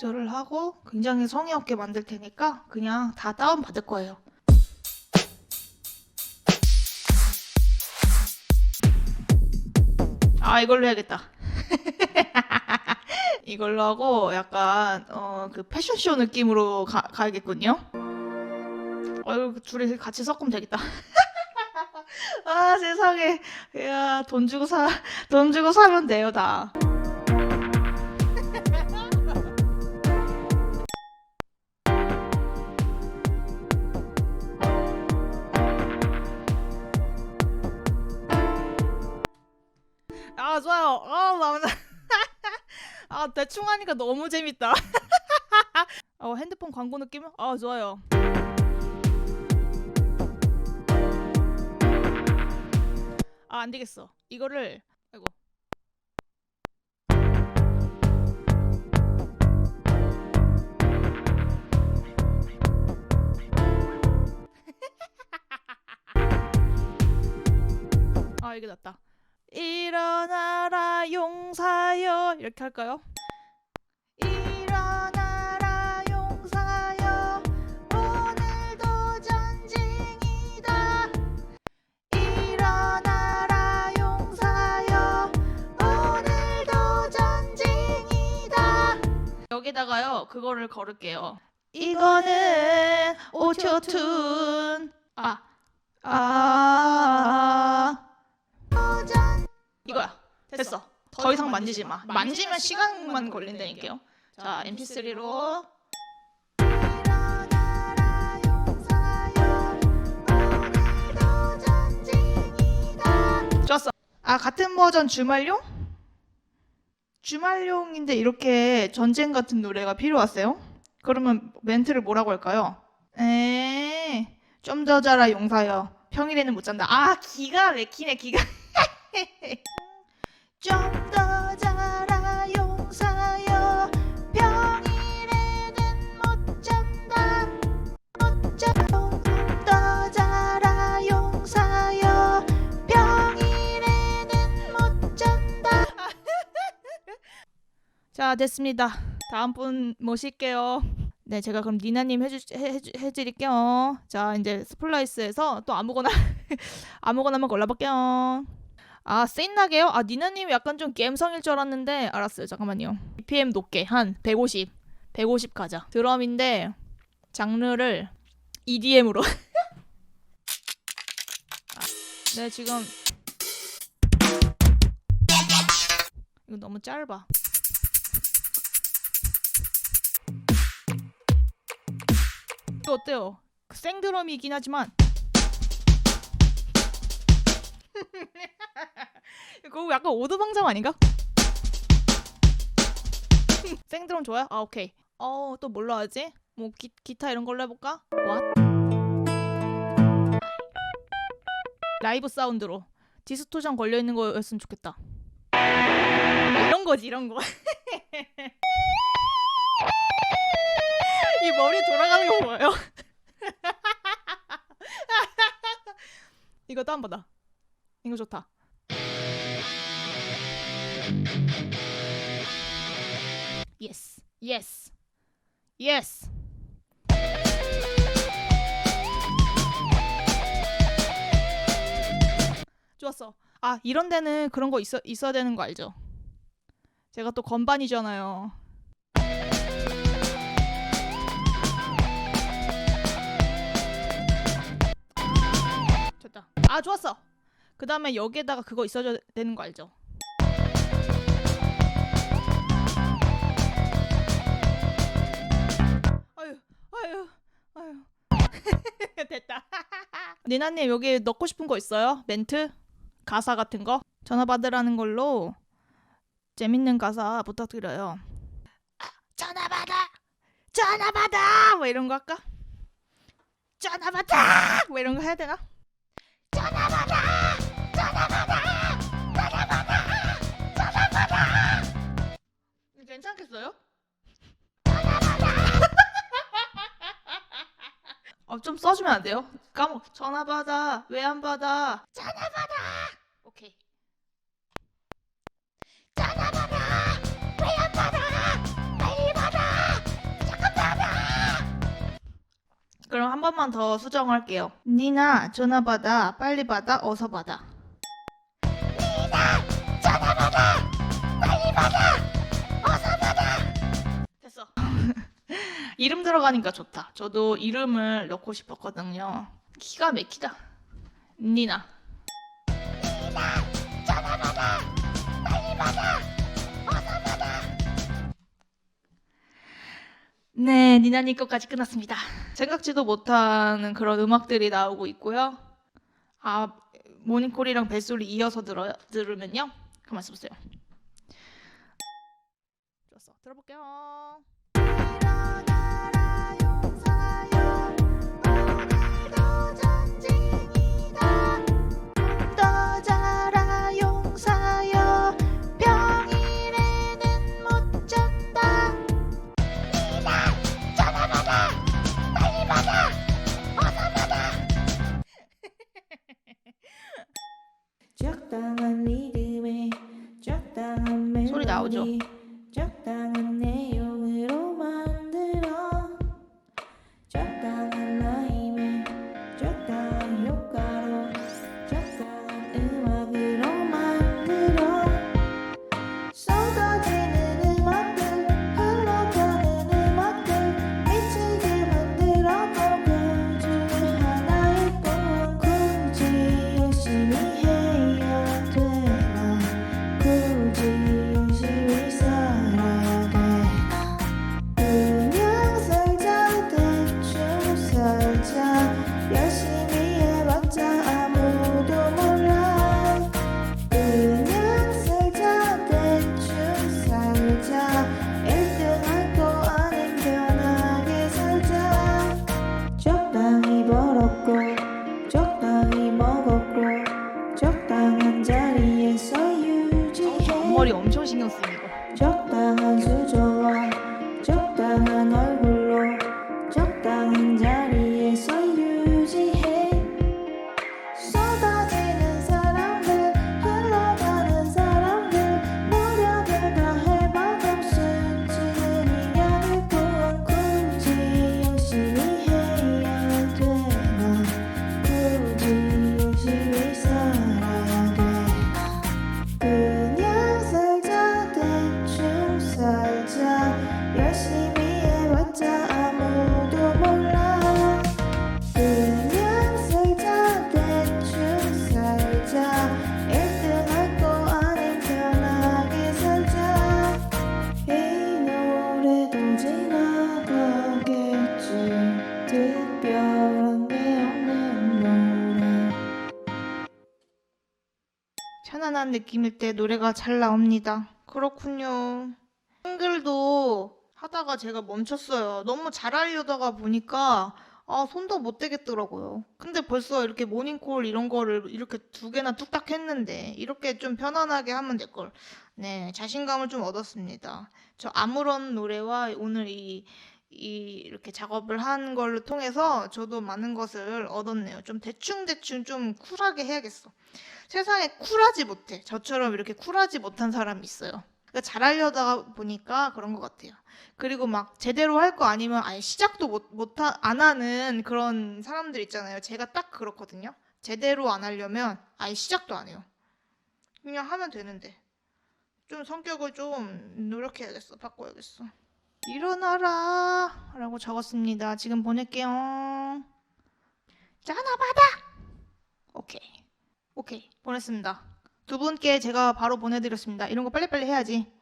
적절을 하고 굉장히 성의 없게 만들 테니까 그냥 다 다운 받을 거예요. 아 이걸로 해야겠다. 이걸로 하고 약간 어 그 패션쇼 느낌으로 가, 가야겠군요. 어유 둘이 같이 섞으면 되겠다. 아 세상에 야 돈 주고 사 돈 주고 사면 돼요 다. 아 좋아요. 아 마음에 아 대충 하니까 너무 재밌다. 어 핸드폰 광고 느낌? 아 좋아요. 아 안 되겠어. 이거를 아이고. 아 이게 낫다. 일어나 라 용사여. 이렇게 할까요? 일어나라 용사여. 오늘도 전쟁이다. 일어나라 용사여. 오늘도 전쟁이다. 여기다가요 그거를 걸을게요. 이거는 오초툰 아 아, 이거야. 됐어. 더 이상 만지지 마. 만지면 시간만 걸린다니까요. 자, MP3로. 좋았어. 아, 같은 버전 주말용? 주말용인데 이렇게 전쟁 같은 노래가 필요하세요? 그러면 멘트를 뭐라고 할까요? 에, 좀 더 자라 용사여. 평일에는 못 잔다. 아, 기가 막히네, 기가. 좀 더 자라 용사여 평일에는 못 잔다. 못자좀더 자라 용사여 평일에는 못 잔다. 자 됐습니다. 다음 분 모실게요. 네 제가 그럼 니나님 해주, 해, 해주, 해드릴게요. 자 이제 스플라이스에서 또 아무거나 아무거나 한번 골라볼게요 아, 세인나게요? 아, 니나님 약간 좀 갬성일 줄 알았는데 알았어요. 잠깐만요. BPM 높게 한 150. 150 가자. 드럼인데 장르를 EDM으로. 아, 네, 지금 이거 너무 짧아. 이거 어때요? 생드럼이긴 하지만 그거 약간 오드방정 아닌가? 생드럼 좋아요? 아 오케이. 어 또 뭘로 하지? 뭐 기, 기타 이런 걸로 해볼까? What? 라이브 사운드로 디스토션 걸려 있는 거였으면 좋겠다. 이런 거지 이런 거. 이 머리 돌아가는 거 뭐예요? 이거 다운받아. 이거 좋다. Yes. Yes. Yes. 좋았어. 아, 이런 데는 그런 거 있어 있어야 되는 거 알죠? 제가 또 건반이잖아요. 됐다. 아, 좋았어. 그 다음에 여기에다가 그거 있어야 되는 거 알죠? 아유, 아유. 됐다. 니나님 여기 넣고 싶은 거 있어요? 멘트? 가사 같은 거? 전화 받으라는 걸로 재밌는 가사 부탁드려요. 아, 전화 받아, 전화 받아, 뭐 이런 거 할까? 전화 받아, 뭐 이런 거 해야 되나? 전화 받아, 전화 받아, 전화 받아, 전화 받아. 괜찮겠어요? 어, 좀 써주면 안 돼요? 까먹. 전화 받아. 왜 안 받아? 전화 받아. 그럼 한 번만 더 수정할게요. 니나 전화 받아. 빨리 받아. 어서 받아. 니나 전화 받아. 빨리 받아. 이름 들어가니까 좋다. 저도 이름을 넣고 싶었거든요. 기가 막히다. 니나. 네, 니나님 것까지 끝났습니다. 생각지도 못하는 그런 음악들이 나오고 있고요. 아, 모닝콜이랑 벨소리 이어서 들어, 들으면요. 가만 있어보세요. 좋았어. 들어볼게요. 소리 나오죠? 쏟아 느낌일 때 노래가 잘 나옵니다. 그렇군요. 한글도 하다가 제가 멈췄어요. 너무 잘하려다가 보니까 아, 손도 못 대겠더라고요. 근데 벌써 이렇게 모닝콜 이런 거를 이렇게 두 개나 뚝딱 했는데 이렇게 좀 편안하게 하면 될 걸. 네, 자신감을 좀 얻었습니다. 저 아무런 노래와 오늘 이, 이 이렇게 작업을 한걸 통해서 저도 많은 것을 얻었네요. 좀 대충대충 좀 쿨하게 해야겠어. 세상에 쿨하지 못해. 저처럼 이렇게 쿨하지 못한 사람이 있어요. 그러니까 잘하려다가 보니까 그런 것 같아요. 그리고 막 제대로 할 거 아니면 아예 시작도 못, 못, 하는 그런 사람들 있잖아요. 제가 딱 그렇거든요. 제대로 안 하려면 아예 시작도 안 해요. 그냥 하면 되는데. 좀 성격을 좀 노력해야겠어. 바꿔야겠어. 일어나라. 라고 적었습니다. 지금 보낼게요. 전화 받아! 오케이. 오케이. 보냈습니다. 두 분께 제가 바로 보내드렸습니다. 이런 거 빨리빨리 해야지.